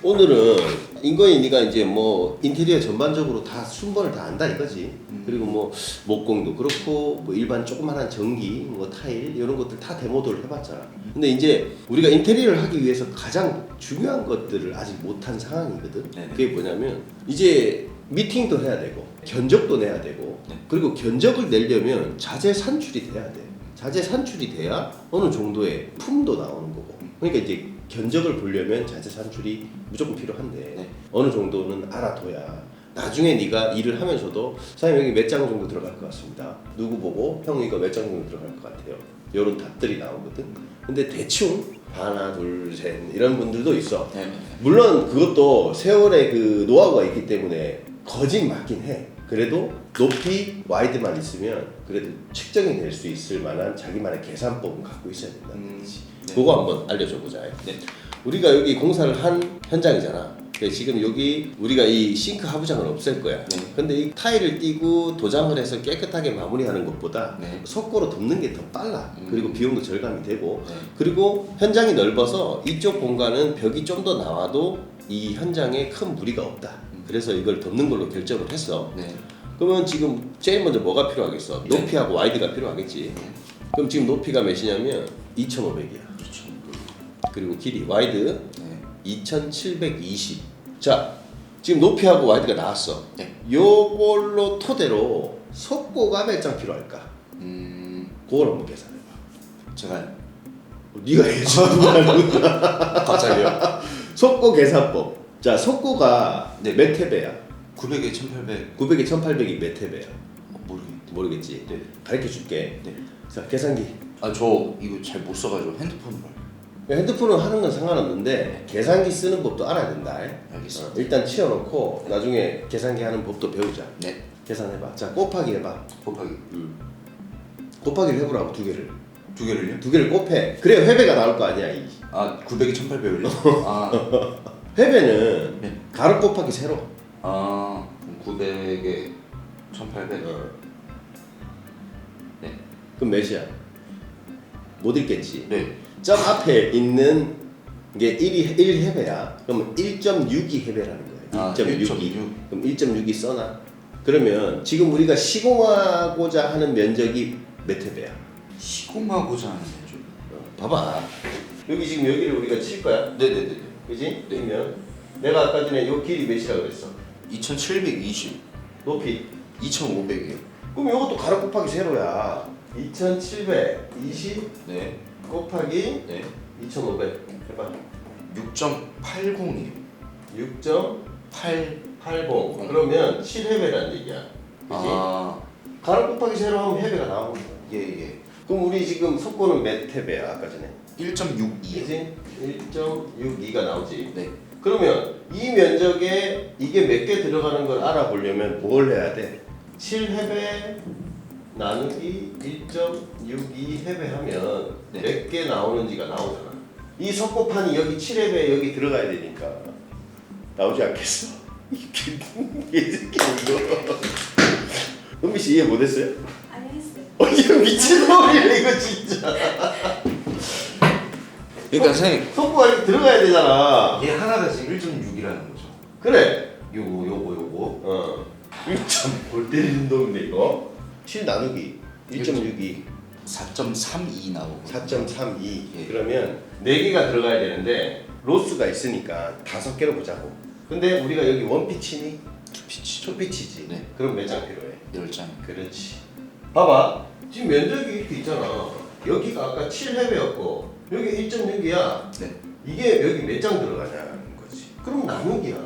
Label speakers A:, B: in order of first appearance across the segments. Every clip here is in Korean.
A: 오늘은 인건이 네가 이제 뭐 인테리어 전반적으로 다 순번을 다 안다 이거지. 그리고 뭐 목공도 그렇고 뭐 일반 조그만한 전기, 뭐 타일 이런 것들 다 데모도를 해봤잖아. 근데 이제 우리가 인테리어를 하기 위해서 가장 중요한 것들을 아직 못한 상황이거든.
B: 네네.
A: 그게 뭐냐면 이제 미팅도 해야 되고 견적도 내야 되고
B: 네.
A: 그리고 견적을 내려면 자재 산출이 돼야 돼. 자재 산출이 돼야 어느 정도의 품도 나오는 거고. 그러니까 이제 견적을 보려면 자재 산출이 무조건 필요한데
B: 네.
A: 어느 정도는 알아둬야 나중에 네가 일을 하면서도 사장님 여기 몇 장 정도 들어갈 것 같습니다. 누구 보고 형 이거 몇 장 정도 들어갈 것 같아요. 이런 답들이 나오거든. 근데 대충 하나 둘 셋 이런 분들도 있어.
B: 네. 네.
A: 물론 그것도 세월의 그 노하우가 있기 때문에 거짓 맞긴 해. 그래도 높이 와이드만 있으면 그래도 측정이 될 수 있을 만한 자기만의 계산법은 갖고 있어야 된다는
B: 음,
A: 거지.
B: 네.
A: 그거 한번 알려줘 보자.
B: 네.
A: 우리가 여기 공사를 한 현장이잖아. 근데 지금 여기 우리가 이 싱크 하부장을 없앨 거야.
B: 네.
A: 근데 이 타일을 띄고 도장을 해서 깨끗하게 마무리하는 것보다
B: 네.
A: 석고로 덮는 게 더 빨라.
B: 음.
A: 그리고 비용도 절감이 되고
B: 네.
A: 그리고 현장이 넓어서 이쪽 공간은 벽이 좀 더 나와도 이 현장에 큰 무리가 없다.
B: 음.
A: 그래서 이걸 덮는 걸로 결정을 했어.
B: 네.
A: 그러면 지금 제일 먼저 뭐가 필요하겠어?
B: 네.
A: 높이하고 와이드가 필요하겠지.
B: 네.
A: 그럼 지금 높이가 몇이냐면 2,500이야. 그리고 길이 와이드
B: 네.
A: 2,720. 자, 지금 높이하고 와이드가 나왔어.
B: 네.
A: 요걸로 토대로 석고가 몇 장 필요할까?
B: 음,
A: 그걸 한번 계산해봐.
B: 제가
A: 네가 하는 거야?
B: 갑자기요.
A: 석고 계산법. 자, 석고가
B: 네.
A: 몇 회배야?
B: 900에 1800
A: 900에 1800이 몇?
B: 어, 모르겠는데.
A: 모르겠지.
B: 네.
A: 가르쳐 줄게.
B: 네.
A: 자, 계산기.
B: 아, 저 이거 잘 못 써가지고 핸드폰으로.
A: 핸드폰은 하는 건 상관없는데 계산기 쓰는 법도 알아야 된다.
B: 알겠습니다.
A: 어, 일단 치워놓고 나중에 계산기 하는 법도 배우자.
B: 네.
A: 계산해봐. 자, 곱하기 해봐.
B: 곱하기
A: 음. 곱하기를 해보라고 두 개를.
B: 두 개를요?
A: 두 개를 곱해. 그래야 회배가 나올 거 아니야. 이.
B: 아, 900에 1800을요? 아,
A: 회배는
B: 네.
A: 가로 곱하기 세로.
B: 아, 그럼 900에 1800.
A: 어.
B: 네.
A: 그럼 몇이야? 못 읽겠지.
B: 네.
A: 점 앞에 있는 게 1이 1회배야. 그러면 1.62 회배라는 거야.
B: 아,
A: 1.62.
B: 1.6.
A: 그럼 1.6이 써놔. 그러면 지금 우리가 시공하고자 하는 면적이 몇 회배야?
B: 시공하고자 하는 거죠.
A: 어, 봐봐. 여기 지금 여기를 우리가 칠 거야.
B: 네네네.
A: 그지? 그러면 내가 아까 전에 요 길이 몇이라고 그랬어?
B: 2720.
A: 높이.
B: 2500이요.
A: 그럼 이것도 가로 곱하기 세로야. 2720
B: 네.
A: 곱하기
B: 네.
A: 2500 해봐.
B: 6.80이요.
A: 6.880 그러면 7회배라는 얘기야. 그지?
B: 아,
A: 가로 곱하기 세로 하면 회배가 나오는 거야.
B: 예, 예.
A: 그럼 우리 지금 속고는 몇 회배야 아까 전에?
B: 1.62.
A: 그지? 1.62가 나오지.
B: 네.
A: 그러면 이 면적에 이게 몇 개 들어가는 걸 알아보려면 뭘 해야 돼? 7회배 나누기 1.62 회배하면
B: 네.
A: 몇 개 나오는지가 나오잖아. 이 석고판이 여기 7회배 여기 들어가야 되니까 나오지 않겠어? 이 새끼 이거. 은비 씨 이해 못했어요?
C: 아니 했어요.
A: 어 이거 미친놈이네 이거 진짜.
B: 그러니까 선생님,
A: 석고가 이렇게 들어가야 되잖아.
B: 얘 하나가 지금 1.6이라는 거죠.
A: 그래.
B: 요거, 요거, 요거.
A: 어. 참골 때리는 놈인데 이거. 7 나누기 1.62
B: 4.32 나오고.
A: 4.32
B: 예.
A: 그러면 4개가 들어가야 되는데 로스가 있으니까 다섯 개로 보자고. 근데 우리가 여기 원피치니
B: 투피치죠.
A: 투피치지.
B: 네.
A: 그럼 몇 장 필요해?
B: 10장.
A: 그렇지. 봐봐. 지금 면적이 이렇게 있잖아. 여기가 아까 7회배였고 여기 1.6이야.
B: 네.
A: 이게 여기 몇 장 들어가냐는 거지. 그럼 나누기야.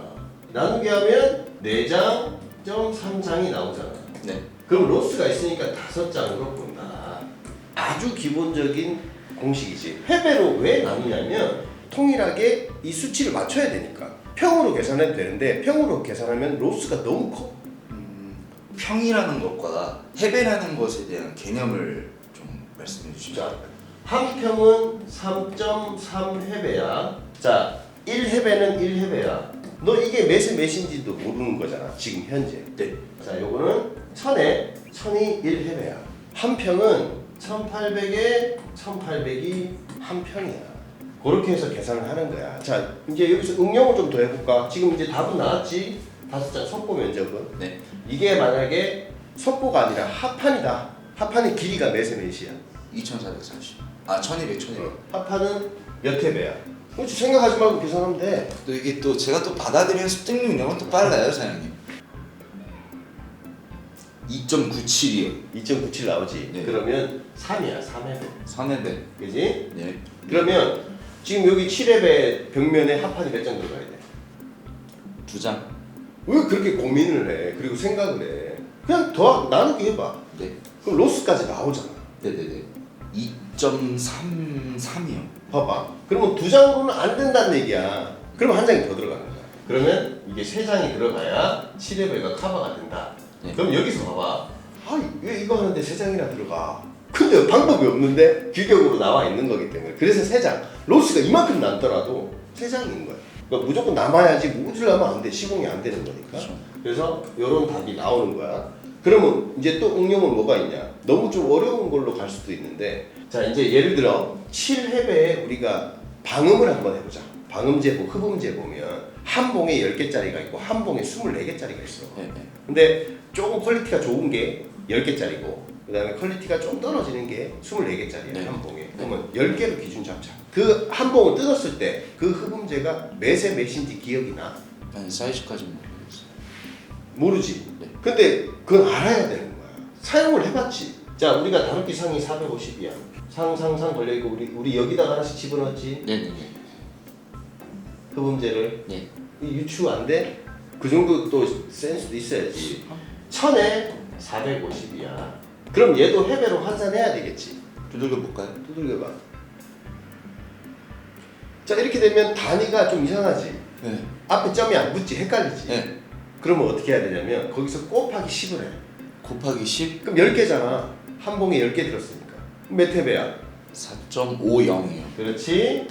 A: 나누기 하면 4장, 3장이 나오잖아.
B: 네.
A: 그럼 로스가 있으니까 다섯 장으로 본다. 아주 기본적인 공식이지. 회배로 왜 나누냐면 통일하게 이 수치를 맞춰야 되니까. 평으로 계산해도 되는데 평으로 계산하면 로스가 너무 커.
B: 음, 평이라는 것과 해배라는 것에 대한 개념을 좀 말씀해 주시죠.
A: 자, 한 평은 3.3회배야. 자, 1회배는 1회배야. 너 이게 몇이 몇인지도 모르는 거잖아. 지금 현재.
B: 네.
A: 자, 요거는 천에 천이 1회배야. 한 평은 1800에 1800이 한 평이야. 그렇게 해서 계산을 하는 거야. 자, 이제 여기서 응용을 좀 더 해볼까? 지금 이제 답은 나왔지? 다섯 장 속보 면적은.
B: 네.
A: 이게 만약에 속보가 아니라 합판이다. 합판의 길이가 몇에 몇이야?
B: 2440. 아 1200, 1200.
A: 합판은 몇 회배야? 그렇지 생각하지 말고 계산하면 돼.
B: 또 이게 또 제가 또 받아들이는 습득 능력은 또 빨라요 사장님. 2.97이요.
A: 2.97 나오지.
B: 네.
A: 그러면 3이야, 3회배.
B: 3회배.
A: 그지?
B: 네.
A: 그러면 지금 여기 7회배 벽면에 합판이 몇 장 들어가야 돼?
B: 두 장.
A: 왜 그렇게 고민을 해? 그리고 생각을 해? 그냥 더 나누기 해봐.
B: 네.
A: 그럼 로스까지 나오잖아.
B: 네네네. 2.33이요.
A: 봐봐. 그러면 두 장으로는 안 된다는 얘기야. 그럼 한 장이 더 들어가는 거야. 그러면 이게 세 장이 들어가야 7회배가 커버가 된다.
B: 네.
A: 그럼 여기서 봐봐. 아, 왜 이거 하는데 세 장이나 들어가? 근데 방법이 없는데 규격으로 나와 있는 거기 때문에 그래서 세 장. 로스가 이만큼 남더라도 세 장인 거야. 그러니까 무조건 남아야지 모질라면 안 돼. 시공이 안 되는 거니까.
B: 그렇죠.
A: 그래서 이런 답이 나오는 거야. 그러면 이제 또 응용은 뭐가 있냐? 너무 좀 어려운 걸로 갈 수도 있는데 자 이제 예를 들어 7회배에 우리가 방음을 한번 해보자. 방음제보, 흡음제 보면 한 봉에 10개짜리가 있고 한 봉에 24개짜리가 있어.
B: 네. 네.
A: 근데 조금 퀄리티가 좋은 게 10개짜리고 그 다음에 퀄리티가 좀 떨어지는 게 24개짜리야
B: 네.
A: 한 봉에 그러면 10개로 기준 잡자 그 한 봉을 뜯었을 때 그 흡음제가 몇에 몇인지 기억이 나?
B: 아니 사이즈까지는 모르겠어요.
A: 모르지
B: 네.
A: 근데 그건 알아야 되는 거야 사용을 해봤지 자 우리가 다루기 상이 450이야 상상상 걸려있고 우리, 우리 여기다가 하나씩 집어넣었지
B: 네네네.
A: 흡음제를
B: 네.
A: 이 유추 안 돼? 그 정도 또 센스도 있어야지 천에 450이야 그럼 얘도 해배로 환산해야 되겠지
B: 두들겨 볼까요?
A: 두들겨 봐 자 이렇게 되면 단위가 좀 이상하지
B: 네.
A: 앞에 점이 안 붙지 헷갈리지
B: 네.
A: 그러면 어떻게 해야 되냐면 거기서 곱하기 10을 해
B: 곱하기 10
A: 그럼 10개잖아 한 봉에 10개 들었으니까 몇 회배야?
B: 4.50이요.
A: 그렇지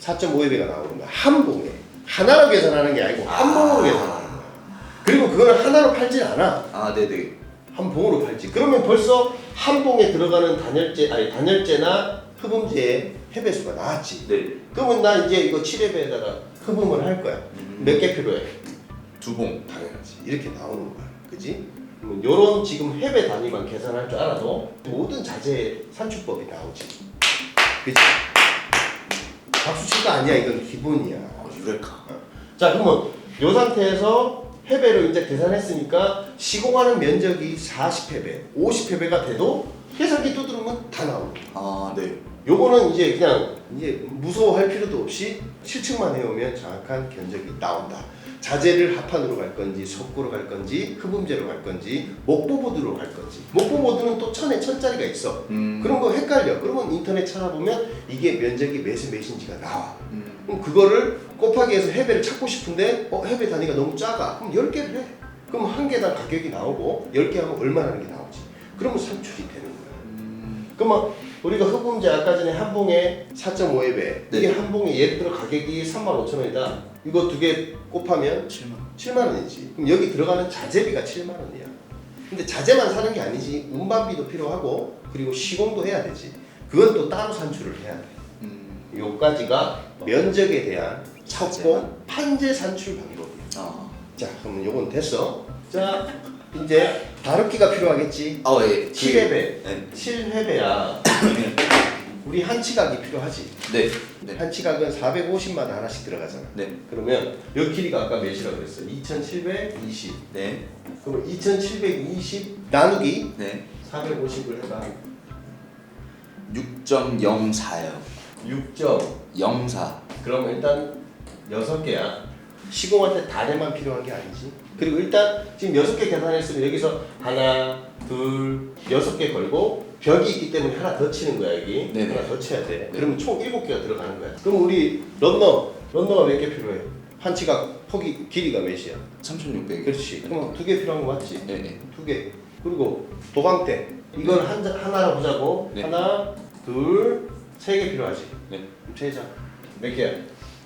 A: 4.5회배가 나오는 거야 한 봉에 하나로 계산하는 게 아니고 한 봉으로 계산하는 거야 그리고 그걸 하나로 팔진 않아
B: 아 네네.
A: 한 봉으로 팔지. 그러면 벌써 한 봉에 들어가는 단열재 아니 단열재나 흡음재의 해배수가 나왔지.
B: 네.
A: 그러면 나 이제 이거 7회배에다가 흡음을 할 거야.
B: 음.
A: 몇개 필요해?
B: 두 봉.
A: 당연하지. 이렇게 나오는 거야. 그지? 요런 지금 해배 단위만 계산할 줄 알아도 모든 자재 산출법이 나오지. 그지? 칠거 아니야. 이건 기본이야.
B: 어, 유레카.
A: 자 그러면 이 상태에서 해배를 이제 계산했으니까 시공하는 면적이 40회배, 50회배가 돼도 계산기 두드리면 다 거야.
B: 아 네.
A: 요거는 이제 그냥 이제 무서워할 필요도 없이 실측만 해오면 정확한 견적이 나온다. 자재를 합판으로 갈 건지 석고로 갈 건지 흡음재로 갈 건지 목보보드로 갈 건지 목보보드는 또 천에 천짜리가 있어.
B: 음.
A: 그런 거 헷갈려. 그러면 인터넷 찾아보면 이게 면적이 몇에 몇인지가 나와.
B: 음.
A: 그럼 그거를 곱하기 해서 해배를 찾고 싶은데 어, 해배 단위가 너무 작아. 그럼 10개를 해. 그럼 한 개당 가격이 나오고 10개 하면 얼마라는 게 나오지. 그러면 산출이 되는 거야.
B: 음.
A: 그러면 우리가 흡음제 아까 전에 한 봉에 4.5회 배
B: 네.
A: 이게 한 봉에 예를 들어 가격이 35,000원이다. 이거 두 개 곱하면
B: 7만.
A: 7만 원이지. 그럼 여기 들어가는 자재비가 7만 원이야. 근데 자재만 사는 게 아니지. 운반비도 필요하고 그리고 시공도 해야 되지. 그건 또 따로 산출을 해야 돼.
B: 음.
A: 요까지가 면적에 대한? 척보 판재 산출 방법이야.
B: 아.
A: 자, 그러면 요건 됐어. 자, 이제 다루기가 필요하겠지.
B: 아 예.
A: 7회배.
B: 네.
A: 7회배야. 우리 한치각이 필요하지.
B: 네. 네.
A: 한치각은 450마다 하나씩 들어가잖아.
B: 네.
A: 그러면 여 길이가 아까 몇이라고 그랬어? 2720.
B: 네.
A: 그러면 2720 나누기
B: 네.
A: 450을 해봐.
B: 6.04요.
A: 6점.
B: 04.
A: 그럼 일단 여섯 개야. 시공할 때 단에만 필요한 게 아니지. 그리고 일단 지금 여섯 개 계산했으면 여기서 하나, 둘, 여섯 개 걸고 벽이 있기 때문에 하나 더 치는 거야 여기.
B: 네네.
A: 하나 더 쳐야 돼.
B: 네.
A: 그러면 총 일곱 개가 들어가는 거야. 그럼 우리 런너, 런너가 몇 개 필요해? 한 치각 폭이 길이가 몇이야?
B: 3,600.
A: 그렇지. 그럼 두 개 필요한 거 맞지?
B: 네. 네.
A: 두 개. 그리고 도강대. 이건 한 자- 하나 보자고.
B: 네.
A: 하나, 둘, 세 개 필요하지.
B: 네.
A: 그럼 세 장. 몇 개야?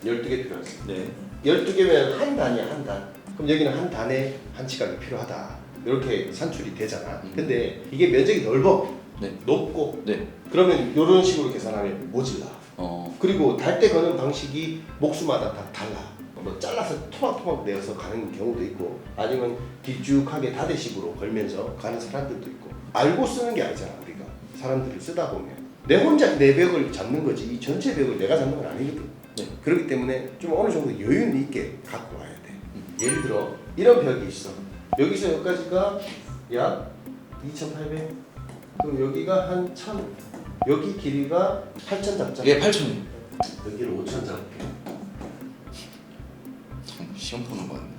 A: 열두 개 필요하지.
B: 네.
A: 12개면 한 단이야 한 단. 그럼 여기는 한 단에 한 치각이 필요하다. 이렇게 산출이 되잖아.
B: 음.
A: 근데 이게 면적이 넓어.
B: 네.
A: 높고.
B: 네.
A: 그러면 이런 식으로 계산하면 모질라.
C: 어.
A: 그리고 달 때 거는 방식이 목수마다 다 달라. 뭐 잘라서 토막토막 내어서 가는 경우도 있고 아니면 길쭉하게 다대식으로 걸면서 가는 사람들도 있고 알고 쓰는 게 아니잖아 우리가 사람들을 쓰다 보면 내 혼자 내 벽을 잡는 거지 이 전체 벽을 내가 잡는 건 아니거든
C: 네.
A: 그렇기 때문에 좀 어느 정도 여유 있게 갖고 와야 돼 예를 들어 이런 벽이 있어 여기서 여기까지가 약 2,800 그럼 여기가 한 1,000 여기 길이가 8,000 잡자
C: 이게 8천이에요.
A: 여기를 5,000 잡을게
B: 시험 보는 거 같네.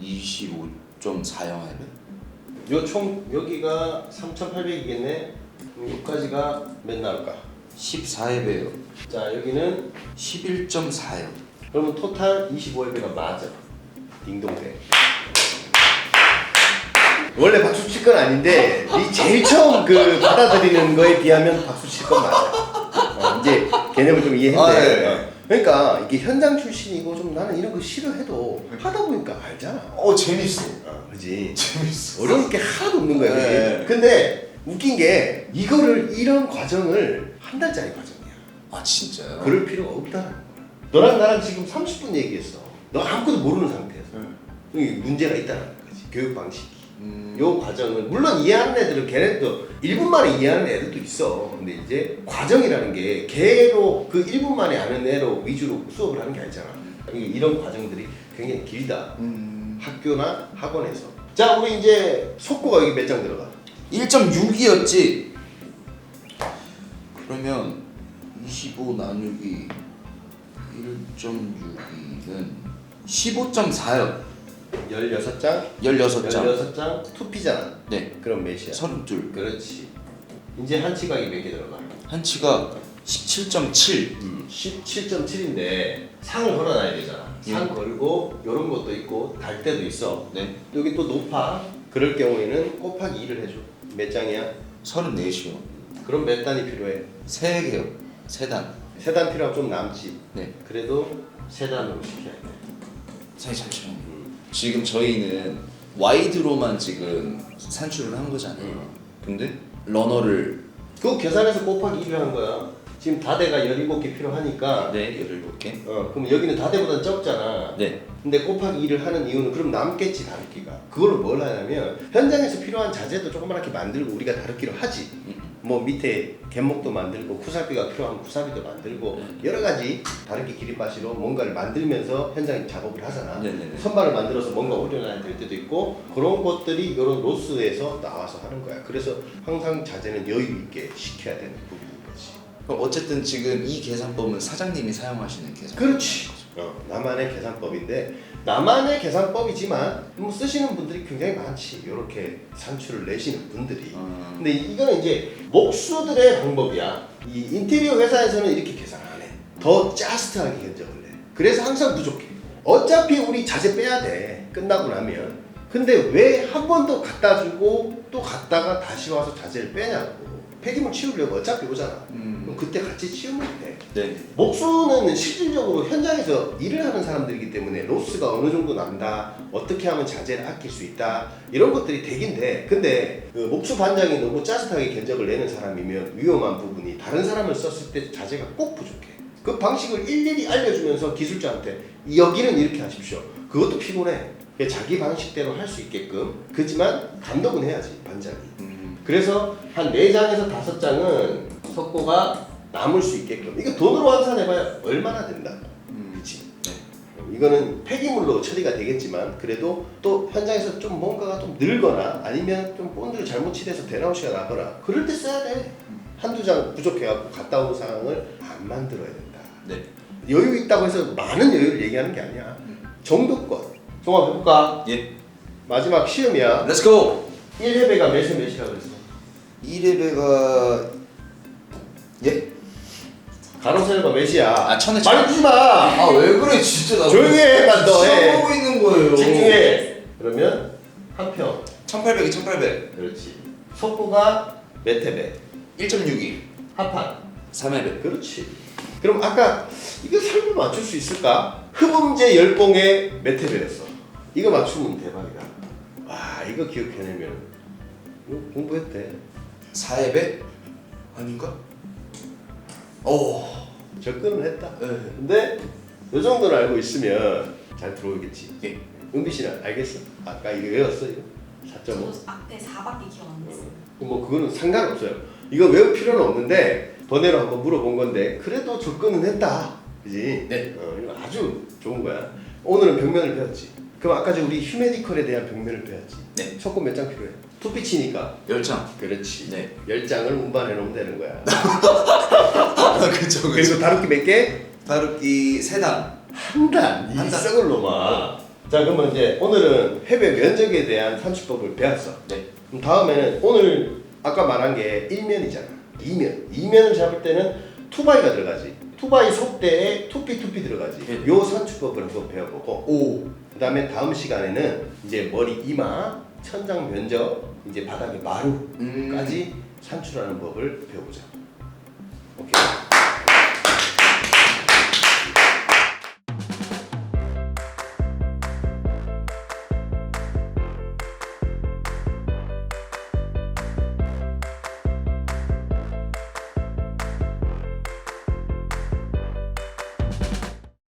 C: 이십오 점 사영 해배.
A: 요총 여기가 3,800이겠네. 여기까지가 몇 나올까?
C: 14회배요.
A: 자 여기는
C: 11.4요.
A: 그러면 토탈 25회가 맞아. 딩동대. 원래 박수 칠 건 아닌데 이 제일 처음 그 받아들이는 거에 비하면 박수 칠 건 맞아. 어, 이제 개념을 좀 이해했네.
C: 아, 예, 예.
A: 어. 그러니까 이게 현장 출신이고 좀 나는 이런 거 싫어해도 하다 보니까 알잖아.
B: 어 재밌어.
A: 어, 그지.
B: 재밌어.
A: 어려울 게 하나도 없는 거야. 그지?
B: 네.
A: 근데 웃긴 게 이거를 이런 과정을 한 달짜리 과정이야.
C: 아 진짜요?
A: 그럴 필요가 없다는 거야. 너랑 나랑 지금 30분 얘기했어. 너 아무것도 모르는 상태에서.
B: 네.
A: 이 문제가 있다는 거지. 교육 방식이.
B: 음.
A: 요 과정을 물론 이해하는 애들은 걔네도 1분 만에 이해하는 애들도 있어. 근데 이제 과정이라는 게 걔로 그 1분 만에 아는 애로 위주로 수업을 하는 게 아니잖아. 이- 이런 과정들이 굉장히 길다.
B: 음.
A: 학교나 학원에서. 자, 우리 이제 속고가 여기 몇 장 들어가?
C: 1.6이었지. 그러면 25 나누기 1.6이는 15.4요.
A: 16장?
C: 16장.
A: 16장 투피잖아.
C: 네.
A: 그럼 몇이야?
C: 32.
A: 그렇지. 이제 한 치각이 몇 개 들어가?
C: 한치가 17.7.
A: 17.7인데 상을 걸어놔야 되잖아. 상
C: 예.
A: 걸고 이런 것도 있고 달 때도 있어.
C: 네.
A: 여기 또 높아. 그럴 경우에는 곱하기 2를 해줘. 몇 장이야?
C: 34시요.
A: 그럼 몇 단이 필요해?
C: 3개요. 3단.
A: 세단 필요하면 좀 남지.
C: 네.
A: 그래도 세 단으로 시켜야 돼.
C: 잠시만요. 지금 저희는 와이드로만 지금 산출을 한 거잖아요. 근데 러너를
A: 그 계산해서 곱하기 2를 한 거야. 지금 다대가 17개 필요하니까
C: 네, 17개.
A: 어, 그럼 여기는 다대보다 적잖아.
C: 네.
A: 근데 곱하기 2를 하는 이유는 그럼 남겠지 다루기가 그걸로 뭘 하냐면 현장에서 필요한 자재도 조그맣게 만들고 우리가 다루기로 하지 뭐 밑에 갯목도 만들고 쿠사비가 필요하면 쿠사비도 만들고
C: 음.
A: 여러 가지 다루기 기립바시로 뭔가를 만들면서 현장 작업을 하잖아
C: 네 네 네.
A: 선반을 만들어서 뭔가 올려놔야 될 때도 있고 그런 것들이 이런 로스에서 나와서 하는 거야 그래서 항상 자재는 여유 있게 시켜야 되는 부분인 거지
C: 그럼 어쨌든 지금 이 계산법은 사장님이 사용하시는 계산.
A: 그렇지. 어, 나만의 계산법인데 나만의 계산법이지만 뭐 쓰시는 분들이 굉장히 많지. 이렇게 산출을 내시는 분들이.
C: 음.
A: 근데 이거는 이제 목수들의 방법이야. 이 인테리어 회사에서는 이렇게 계산 안 해. 더 짜스트하게 견적을 내. 그래서 항상 부족해. 어차피 우리 자재 빼야 돼. 끝나고 나면. 근데 왜 한 번 더 갖다 주고 또 갔다가 다시 와서 자재를 빼냐고. 폐기물 치우려고 어차피 오잖아.
C: 음.
A: 그때 같이 치우면 돼.
C: 네.
A: 목수는 실질적으로 현장에서 일을 하는 사람들이기 때문에 로스가 어느 정도 난다, 어떻게 하면 자재를 아낄 수 있다 이런 것들이 되긴 돼. 근데 그 목수 반장이 너무 짜릿하게 견적을 내는 사람이면 위험한 부분이 다른 사람을 썼을 때 자재가 꼭 부족해. 그 방식을 일일이 알려주면서 기술자한테 여기는 이렇게 하십시오. 그것도 피곤해. 자기 방식대로 할 수 있게끔. 그지만 감독은 해야지 반장이.
C: 음.
A: 그래서 한 4장에서 5장은 석고가 남을 수 있게끔 이거 돈으로 환산해봐야 얼마나 된다
C: 음.
A: 그치?
C: 네.
A: 이거는 폐기물로 처리가 되겠지만 그래도 또 현장에서 좀 뭔가가 좀 늘거나 아니면 좀 본드를 잘못 칠해서 대나우시가 나거나 그럴 때 써야 돼 한두 장 부족해갖고 갔다 온 상황을 안 만들어야 된다
C: 네.
A: 여유 있다고 해서 많은 여유를 얘기하는 게 아니야 정도권 종합 해볼까?
C: 예.
A: 마지막 시험이야
C: 렛츠 고.
A: 1회배가 몇에 몇이라 그랬어?
C: 1레벨가 예?
A: 가로 세로가 몇이야?
C: 아, 천에
A: 말
C: 천.
A: 주지 마.
B: 아 왜 그래 진짜 나
A: 조용히 해, 나 너 해.
B: 시험 보고 있는 거예요.
A: 집중해. 그러면 한 평.
C: 1800이 1800.
A: 그렇지. 속도가 몇 회배?
C: 1.62.
A: 합판.
C: 3회배.
A: 그렇지. 그럼 아까 이거 설명 맞출 수 있을까? 흡음제 열봉에 몇 회배였어? 이거 맞추면 대박이다. 이거 기억해내면 이거 공부했대.
B: 사회배 아닌가? 오.
A: 접근을 했다.
B: 네.
A: 근데 이 정도는 알고 있으면 잘 들어오겠지.
B: 예.
A: 은비 씨는 알겠어? 아까 이거 외웠어 이거? 4.5.
D: 저도 앞에 4밖에 기억 안 났어요.
A: 뭐 그거는 상관없어요. 이거 외울 필요는 없는데 번외로 한번 물어본 건데 그래도 접근은 했다. 그지?
B: 네.
A: 어, 이거 아주 좋은 거야. 오늘은 벽면을 배웠지. 그럼 아까 전 우리 휴메디컬에 대한 벽면을 배웠지.
B: 네.
A: 초코 몇장 필요해? 투피치니까.
B: 열장.
A: 그렇지.
B: 네.
A: 열 장을 운반해 놓으면 되는 거야.
B: 아, 그쵸
A: 그리고 다루기 몇 개?
B: 다루기 세 단.
A: 한 단.
B: 한 단.
A: 이썩을 놈아. 자 그러면 이제 오늘은 해배 면적에 대한 산수법을 배웠어.
B: 네.
A: 그럼 다음에는 오늘 아까 말한 게 1면이잖아. 2면. 2면을 잡을 때는 투바이가 들어가지. 투바이 속대에 투피 투피 들어가지.
B: 네.
A: 요 산수법을 한번 배워보고
B: 오.
A: 그 다음에 다음 시간에는 이제 머리 이마, 천장 면적, 이제 바닥의 마루까지
B: 음.
A: 산출하는 법을 배워보자. 오케이.